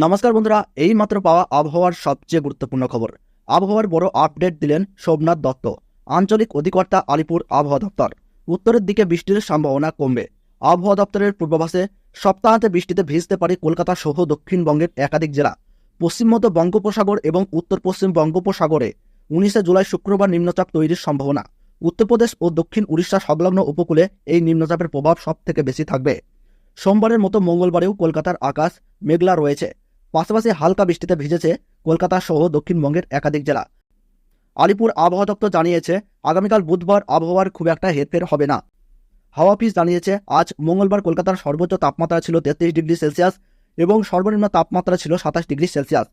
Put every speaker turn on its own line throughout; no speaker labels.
নমস্কার বন্ধুরা এই মাত্র পাওয়া আবহাওয়ার সবচেয়ে গুরুত্বপূর্ণ খবর। আবহাওয়ার বড় আপডেট দিলেন সোমনাথ দত্ত, আঞ্চলিক অধিকর্তা আলিপুর আবহাওয়া দপ্তর। উত্তরের দিকে বৃষ্টির সম্ভাবনা কমবে। আবহাওয়া দপ্তরের পূর্বাভাসে, সপ্তাহান্তে বৃষ্টিতে ভিজতে পারে কলকাতা সহ দক্ষিণবঙ্গের একাধিক জেলা। পশ্চিম মধ্য বঙ্গোপসাগর এবং উত্তর পশ্চিম বঙ্গোপসাগরে উনিশে জুলাই শুক্রবার নিম্নচাপ তৈরির সম্ভাবনা। উত্তরপ্রদেশ ও দক্ষিণ উড়িষ্যা সংলগ্ন উপকূলে এই নিম্নচাপের প্রভাব সব থেকে বেশি থাকবে। সোমবারের মতো মঙ্গলবারেও কলকাতার আকাশ মেঘলা রয়েছে। পাশাপাশি হালকা বৃষ্টিতে ভিজেছে কলকাতা সহ দক্ষিণবঙ্গের একাধিক জেলা। আলিপুর আবহাওয়া দপ্তর জানিয়েছে, আগামীকাল বুধবার আবহাওয়ার খুব একটা হেরফের হবে না। হাওয়া অফিস জানিয়েছে, আজ মঙ্গলবার কলকাতার সর্বোচ্চ তাপমাত্রা ছিল তেত্রিশ ডিগ্রি সেলসিয়াস এবং সর্বনিম্ন তাপমাত্রা ছিল সাতাশ ডিগ্রি সেলসিয়াস।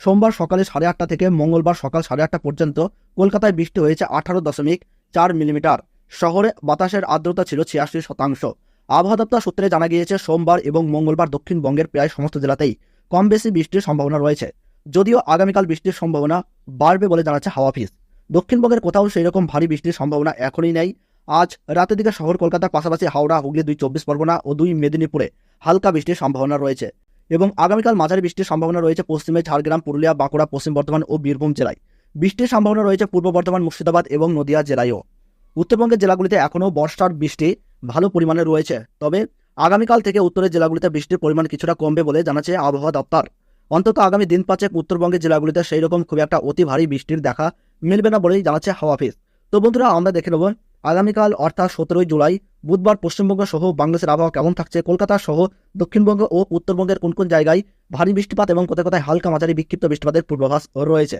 সোমবার সকালে সাড়ে আটটা থেকে মঙ্গলবার সকাল সাড়ে আটটা পর্যন্ত কলকাতায় বৃষ্টি হয়েছে আঠারো দশমিক চার মিলিমিটার। শহরে বাতাসের আর্দ্রতা ছিল ছিয়াশি শতাংশ। আবহাওয়া দপ্তর সূত্রে জানা গিয়েছে, সোমবার এবং মঙ্গলবার দক্ষিণবঙ্গের প্রায় সমস্ত জেলাতেই কম বেশি বৃষ্টির সম্ভাবনা রয়েছে। যদিও আগামীকাল বৃষ্টির সম্ভাবনা বাড়বে বলে জানাচ্ছে হাওয়া অফিস। দক্ষিণবঙ্গের কোথাও সেই রকম ভারী বৃষ্টির সম্ভাবনা এখনই নেই। আজ রাতের দিকে শহর কলকাতার পাশাপাশি হাওড়া, হুগলি, দুই চব্বিশ পরগনা ও দুই মেদিনীপুরে হালকা বৃষ্টির সম্ভাবনা রয়েছে এবং আগামীকাল মাঝারি বৃষ্টির সম্ভাবনা রয়েছে পশ্চিমে ঝাড়গ্রাম, পুরুলিয়া, বাঁকুড়া, পশ্চিম বর্ধমান ও বীরভূম জেলায়। বৃষ্টির সম্ভাবনা রয়েছে পূর্ব বর্ধমান, মুর্শিদাবাদ এবং নদিয়া জেলায়ও। উত্তরবঙ্গের জেলাগুলিতে এখনও বর্ষার বৃষ্টি ভালো পরিমাণে রয়েছে। তবে আগামীকাল থেকে উত্তরের জেলাগুলিতে বৃষ্টির পরিমাণ কিছুটা কমবে বলে জানাচ্ছে আবহাওয়া দপ্তর। অন্তত আগামী দিন পাঁচেক উত্তরবঙ্গের জেলাগুলিতে সেই রকম খুব একটা অতি ভারী বৃষ্টির দেখা মিলবে না বলেই জানাচ্ছে হাওয়া অফিস। তো বন্ধুরা, আমরা দেখে নেব আগামীকাল অর্থাৎ সতেরোই জুলাই, বুধবার পশ্চিমবঙ্গ সহ বাংলাদেশের আবহাওয়া কেমন থাকছে, কলকাতা সহ দক্ষিণবঙ্গ ও উত্তরবঙ্গের কোন কোন জায়গায় ভারী বৃষ্টিপাত এবং কোথায় কোথায় হালকা মাঝারি বিক্ষিপ্ত বৃষ্টিপাতের পূর্বাভাস রয়েছে।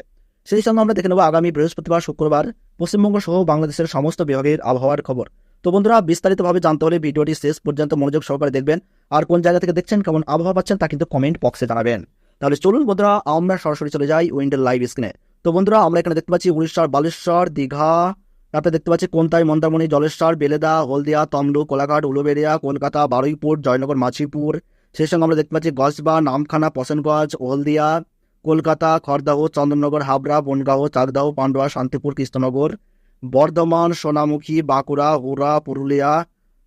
সেই সঙ্গে আমরা দেখে নেব আগামী বৃহস্পতিবার, শুক্রবার পশ্চিমবঙ্গ সহ বাংলাদেশের সমস্ত বিভাগের আবহাওয়ার খবর। তো বন্ধুরা, বিস্তারিতভাবে জানতে হলে ভিডিওটি শেষ পর্যন্ত মনোযোগ সহকারে দেখবেন। আর কোন জায়গা থেকে দেখছেন, কেমন আবহাওয়া পাচ্ছেন, তা কিন্তু কমেন্ট বক্সে জানাবেন। তাহলে চলুন বন্ধুরা, আমরা সরাসরি চলে যাই উইন্ডের লাইভ স্ক্রিনে তো বন্ধুরা, আমরা এখানে দেখতে পাচ্ছি উড়িষ্যার বালেশ্বর, দীঘা, তারপরে দেখতে পাচ্ছি কোনতাই, মন্দারমণি, জলেশ্বর, বেলেদা, হলদিয়া, তমলুক, কোলাঘাট উলুবেড়িয়া কলকাতা, বারুইপুর, জয়নগর, মাছিপুর। সেই সঙ্গে আমরা দেখতে পাচ্ছি গসবা নামখানা পশনগঞ্জ হলদিয়া, কলকাতা, খড়দাহ, চন্দননগর, হাবড়া, বনগাঁও, চাকদাহ, পান্ডুয়া, শান্তিপুর, কৃষ্ণনগর। বর্ধমান, সোনামুখী, বাঁকুড়া হুরা পুরুলিয়া,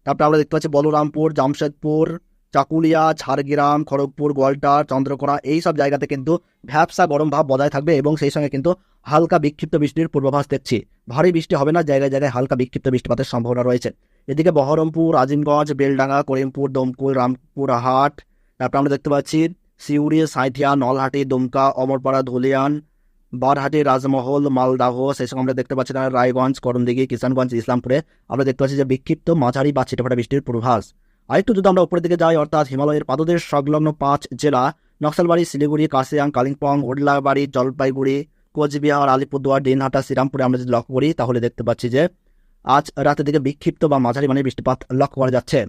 তারপরে আমরা দেখতে পাচ্ছি বলরামপুর, জামশেদপুর, চাকুলিয়া, ঝাড়গ্রাম, খড়গপুর, গোয়ালটার, চন্দ্রকোনা, এই সব জায়গাতে কিন্তু ভ্যাবসা গরম ভাব বজায় থাকবে এবং সেই সঙ্গে কিন্তু হালকা বিক্ষিপ্ত বৃষ্টির পূর্বাভাস দেখছি। ভারী বৃষ্টি হবে না, জায়গায় জায়গায় হালকা বিক্ষিপ্ত বৃষ্টিপাতের সম্ভাবনা রয়েছে। এদিকে বহরমপুর, আজিমগঞ্জ, বেলডাঙ্গা, করিমপুর, দমকুল, রামপুর, হাট, তারপরে আমরা দেখতে পাচ্ছি সিউড়ি সাঁথিয়া নলহাটি, দুমকা, অমরপাড়া, ধুলিয়ান বারহাটি রাজমহল মালদাহ সঙ্গে আমরা দেখতে পাচ্ছি রায়গঞ্জ, করণদিঘি, কিষানগঞ্জ, ইসলামপুরে। আমরা দেখতে পাচ্ছি যে বিক্ষিপ্ত মাঝারি বা ছিটেফাটা বৃষ্টির পূর্বাভাস। আরেকটু যদি আমরা উপরের দিকে যাই, অর্থাৎ হিমালয়ের পাদদেশ সংলগ্ন পাঁচ জেলা, নকশালবাড়ি, শিলিগুড়ি কাশিয়াং কালিম্পং, ওডলাবাড়ি, জলপাইগুড়ি, কোচবিহার, আলিপুরদুয়ার, দিনহাটা, শ্রীরামপুরে আমরা যদি লক্ষ্য করি, তাহলে দেখতে পাচ্ছি যে আজ রাতের দিকে বিক্ষিপ্ত বা মাঝারি মানে বৃষ্টিপাত লক্ষ্য করা যাচ্ছে।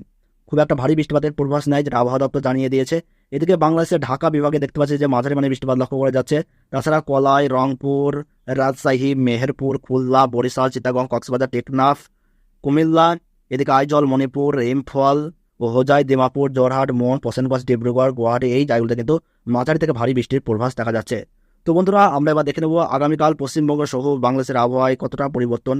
খুব একটা ভারী বৃষ্টিপাতের পূর্বাভাস নেয় যেটা আবহাওয়া দপ্তর জানিয়ে দিয়েছে। এদিকে বাংলাদেশের ঢাকা বিভাগে দেখতে পাচ্ছি যে মাঝারি মানে বৃষ্টিপাত লক্ষ্য করা যাচ্ছে। তাছাড়া কলাই, রংপুর, রাজশাহী, মেহেরপুর, খুলনা, বরিশাল, চিটাগং, কক্সবাজার, টেকনাফ, কুমিল্লা, এদিকে আইজল, মণিপুর ইম্ফল ও হোজাই, দিমাপুর, জোরহাট মন পশ্চিমবঙ্গ, ডিব্রুগড়, গুয়াহাটি এই জায়গাগুলোতে কিন্তু মাঝারি থেকে ভারী বৃষ্টির পূর্বাভাস দেখা যাচ্ছে। তো বন্ধুরা, আমরা এবার দেখে নেব আগামীকাল পশ্চিমবঙ্গ সহ বাংলাদেশের আবহাওয়ায় কতটা পরিবর্তন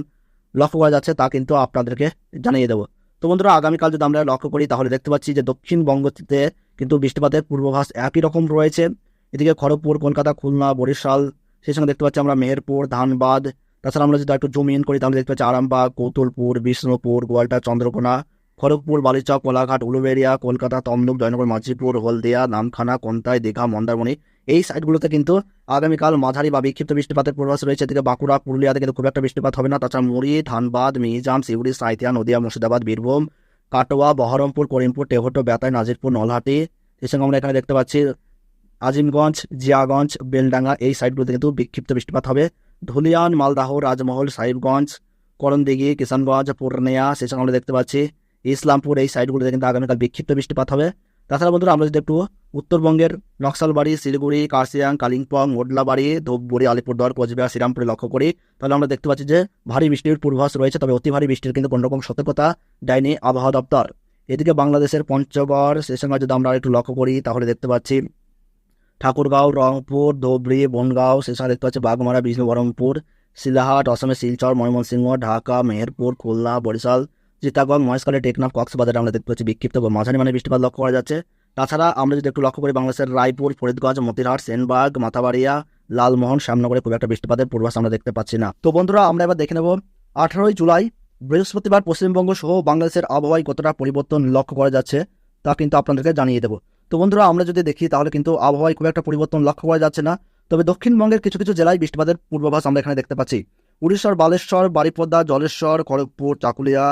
লক্ষ্য করা যাচ্ছে তা কিন্তু আপনাদেরকে জানিয়ে দেবো। তো বন্ধুরা, আগামীকাল যদি আমরা লক্ষ্য করি তাহলে দেখতে পাচ্ছি যে দক্ষিণবঙ্গতে কিন্তু বৃষ্টিপাতের পূর্বাভাস একই রকম রয়েছে। এদিকে খড়গপুর, কলকাতা, খুলনা, বরিশাল, সেই সঙ্গে দেখতে পাচ্ছি আমরা মেহেরপুর, ধানবাদ। তাছাড়া আমরা যদি একটু জুম ইন করি, তাহলে দেখতে পাচ্ছি আরামবাগ, কৌতুলপুর, বিষ্ণুপুর, গোয়ালটা, চন্দ্রকোনা, খড়গপুর, বালিচক, কোলাঘাট, উলুবেড়িয়া, কলকাতা, তমলুক, জয়নগর, মাঝিপুর, হলদিয়া, নামখানা কন্তাই দীঘা, মন্দারমণি। এই সাইডগুলোতে কিন্তু আগামীকাল মাঝারি বা বিক্ষিপ্ত বৃষ্টিপাতের পূর্বাভাস রয়েছে। এদিকে বাঁকুড়া পুরুলিয়াতে কিন্তু খুব একটা বৃষ্টিপাত হবে না। তাছাড়া মুড়ি, ধানবাদ, মিহিজাম সিউড়ি সাঁইথিয়া, নদিয়া, মুর্শিদাবাদ, বীরভূম কাটোয়া, বহরমপুর, করিমপুর টেহটো বেতাই নাজিরপুর, নলহাটি সেই সঙ্গে আমরা এখানে দেখতে পাচ্ছি আজিমগঞ্জ, জিয়াগঞ্জ, বেলডাঙ্গা, এই সাইডগুলোতে কিন্তু বিক্ষিপ্ত বৃষ্টিপাত হবে। ধুলিয়ান, মালদাহ, রাজমহল, সাহিবগঞ্জ, করণদিঘি কিষানগঞ্জ পূর্ণিয়া সেই সঙ্গে আমরা দেখতে পাচ্ছি। ইসলামপুর, এই সাইডগুলোতে কিন্তু আগামীকাল বিক্ষিপ্ত বৃষ্টিপাত হবে। তাছাড়া বন্ধুরা আমরা যদি একটু উত্তরবঙ্গের নকশালবাড়ি, শিলিগুড়ি কার্সিয়াং কালিম্পং ওডলাবাড়ি ধূপগুড়ি, আলিপুরদুয়ার, কোচবিহার, শ্রীরামপুরে লক্ষ্য করি, তাহলে আমরা দেখতে পাচ্ছি যে ভারী বৃষ্টির পূর্বাভাস রয়েছে, তবে অতি ভারী বৃষ্টির কিন্তু কোনো রকম সতর্কতা দেয়নি আবহাওয়া দপ্তর। এদিকে বাংলাদেশের পঞ্চগড় সে সঙ্গে যদি আমরা একটু লক্ষ্য করি, তাহলে দেখতে পাচ্ছি ঠাকুরগাঁও, রংপুর, ধুবড়ি, বনগাঁও সে সঙ্গে দেখতে পাচ্ছি বাগমারা বিষ্ণু বহরমপুর শিলাহাট, অসমের শিলচর, ময়মনসিংহ, ঢাকা, মেহেরপুর, খুলনা, বরিশাল চিতাগং মহেশখালী টেকনাফ কক্সবাজারে আমরা দেখতে পাচ্ছি বিক্ষিপ্ত বা মাঝারি মানে বৃষ্টিপাত লক্ষ্য করা যাচ্ছে। তাছাড়া আমরা যদি একটু লক্ষ্য করি, বাংলাদেশের রায়পুর, ফরিদগঞ্জ মতিরহাট সেনবাগ, মাথাবাড়িয়া, লালমোহন, শ্যামনগরে খুব একটা বৃষ্টিপাতের পূর্বাস আমরা দেখতে পাচ্ছি না। তো বন্ধুরা, আমরা এবার দেখে নেব আঠারোই জুলাই, বৃহস্পতিবার পশ্চিমবঙ্গ সহ বাংলাদেশের আবহাওয়ায় কতটা পরিবর্তন লক্ষ্য করা যাচ্ছে তা কিন্তু আপনাদেরকে জানিয়ে দেবো। তো বন্ধুরা, আমরা যদি দেখি, তাহলে কিন্তু আবহাওয়ায় খুব একটা পরিবর্তন লক্ষ্য করা যাচ্ছে না। তবে দক্ষিণবঙ্গের কিছু কিছু জেলায় বৃষ্টিপাতের পূর্বাভাস আমরা এখানে দেখতে পাচ্ছি। উড়িষ্যার বালেশ্বর, বারিপদা, জলেশ্বর, খড়গপুর, চাকুলিয়া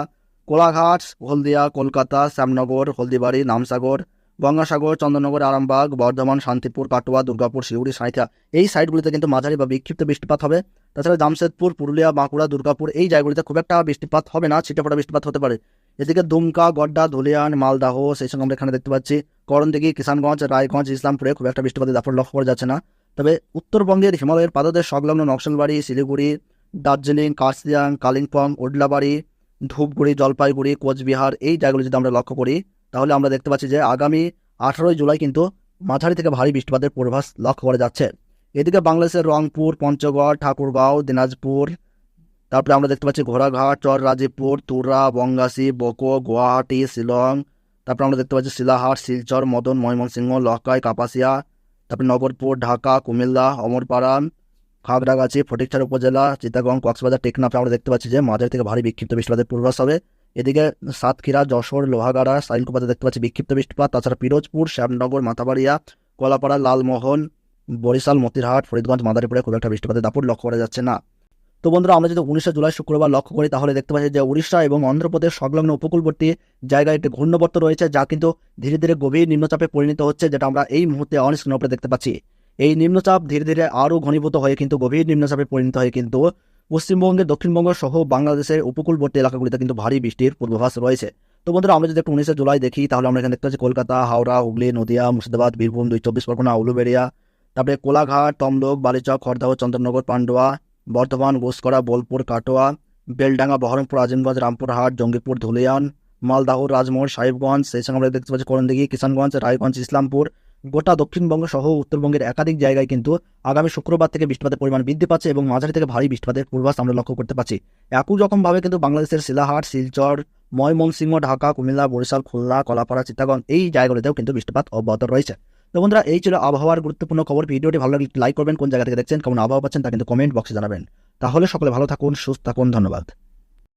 কোলাঘাট, হলদিয়া, কলকাতা, শ্যামনগর, হলদিবাড়ি, নামসাগর, গঙ্গাসাগর চন্দননগর আরামবাগ, বর্ধমান, শান্তিপুর, কাটোয়া, দুর্গাপুর শিউড়ি সাঁইথা এই সাইডগুলিতে কিন্তু মাঝারি বা বিক্ষিপ্ত বৃষ্টিপাত হবে। তাছাড়া জামশেদপুর, পুরুলিয়া, বাঁকুড়া, দুর্গাপুর এই জায়গাগুলিতে খুব একটা বৃষ্টিপাত হবে না ছিটেফোঁটা বৃষ্টিপাত হতে পারে। এদিকে দুমকা, গড্ডা, ধুলিয়ান, মালদাহ, সেই সঙ্গে আমরা এখানে দেখতে পাচ্ছি করণদিঘি, কিষানগঞ্জ, রায়গঞ্জ, ইসলামপুরে খুব একটা বৃষ্টিপাতের দাপট লক্ষ্য করা যাচ্ছে না। তবে উত্তরবঙ্গের হিমালয়ের পাদদেশ সংলগ্ন নকশালবাড়ি, শিলিগুড়ি, দার্জিলিং কার্সিয়াং কালিম্পং, ওডলাবাড়ি ধূপগুড়ি, জলপাইগুড়ি, কোচবিহার, এই জায়গাগুলো যদি আমরা লক্ষ্য করি, তাহলে আমরা দেখতে পাচ্ছি যে আগামী আঠারোই জুলাই কিন্তু মাঝারি থেকে ভারী বৃষ্টিপাতের পূর্বাভাস লক্ষ্য করা যাচ্ছে। এদিকে বাংলাদেশের রংপুর, পঞ্চগড়, ঠাকুরগাঁও, দিনাজপুর, তারপরে আমরা দেখতে পাচ্ছি ঘোড়াঘাট চর রাজীবপুর তুরা, বঙ্গাসী, বকো, গুয়াহাটি, শিলং, তারপরে আমরা দেখতে পাচ্ছি শিলাহাট, শিলচর, মদন, ময়মনসিংহ, লকাই, কাপাসিয়া, তারপরে নগরপুর, ঢাকা, কুমিল্লা, অমরপাড়া খাগড়াগাছি, ফটিকছড়া উপজেলা, চিটাগং, কক্সবাজার, টেকনাফে, আমরা দেখতে পাচ্ছি যে মাঝারি থেকে ভারী বিক্ষিপ্ত বৃষ্টিপাতের পূর্বাভাস হবে। এদিকে সাতক্ষীরা, যশোর, লোহাগাড়া, সাইনকোপাতে দেখতে পাচ্ছি বিক্ষিপ্ত বৃষ্টিপাত। তাছাড়া পিরোজপুর, শ্যামনগর, মাথাবাড়িয়া, কলাপাড়া, লালমোহন, বরিশাল, মতিরহাট, ফরিদগঞ্জ, মাদারীপুরে খুব একটা বৃষ্টিপাতের দাপট লক্ষ্য করা যাচ্ছে না। তো বন্ধুরা, আমরা যদি উনিশে জুলাই শুক্রবার লক্ষ্য করি, তাহলে দেখতে পাচ্ছি যে উড়িষ্যা এবং অন্ধ্রপ্রদেশ সংলগ্ন উপকূলবর্তী জায়গায় একটি ঘূর্ণবর্ত রয়েছে, যা কিন্তু ধীরে ধীরে গভীর নিম্নচাপে পরিণত হচ্ছে, যেটা আমরা এই মুহূর্তে অনস্ক্রিন উপরে দেখতে পাচ্ছি। এই নিম্নচাপ ধীরে ধীরে আরও ঘনীভূত হয়ে কিন্তু গভীর নিম্নচাপে পরিণত হয়ে কিন্তু পশ্চিমবঙ্গের, দক্ষিণবঙ্গ সহ বাংলাদেশের উপকূলবর্তী এলাকাগুলিতে কিন্তু ভারী বৃষ্টির পূর্বাভাস রয়েছে। তো বন্ধুরা, আমরা যদি একটু উনিশে জুলাই দেখি, তাহলে আমরা এখানে দেখতে পাচ্ছি কলকাতা, হাওড়া, হুগলি, নদিয়া, মুর্শিদাবাদ, বীরভূম, দুই চব্বিশ পরগনা, উলুবেড়িয়া, তারপরে কোলাঘাট, তমলুক, বালিচক, খড়দাহ চন্দ্রনগর পান্ডুয়া, বর্ধমান, ঘোষকরা, বোলপুর, কাটোয়া, বেলডাঙ্গা, বহরমপুর, আজিমগঞ্জ, রামপুরহাট, জঙ্গিপুর, ধুলিয়ান, মালদাহ রাজমোহন সাহেবগঞ্জ, সেই সঙ্গে আমরা দেখতে পাচ্ছি করণদিঘি, কিষানগঞ্জ, রায়গঞ্জ, ইসলামপুর গোটা দক্ষিণবঙ্গ সহ উত্তরবঙ্গের একাধিক জায়গায় কিন্তু আগামী শুক্রবার থেকে বৃষ্টিপাতের পরিমাণ বৃদ্ধি পাচ্ছে এবং মাঝারি থেকে ভারী বৃষ্টিপাতের পূর্বাস আমরা লক্ষ্য করতে পারছি একই রকমভাবে কিন্তু বাংলাদেশের শিলাহাট, শিলচর, ময়মনসিংহ, ঢাকা, কুমিল্লা, বরিশাল, খুলনা, কলাপাড়া চিত্তাগঞ্জ এই জায়গাগুলিতেও কিন্তু বৃষ্টিপাত অব্যাহত রয়েছে। তো বন্ধুরা, এই ছিল আবহাওয়ার গুরুত্বপূর্ণ খবর। ভিডিওটি ভালো লাগলে লাইক করবেন, কোন জায়গা থেকে দেখছেন, কেমন আবহাওয়া পাচ্ছেন তা কিন্তু কমেন্ট বক্সে জানাবেন। তাহলে সকলে ভালো থাকুন, সুস্থ থাকুন, ধন্যবাদ।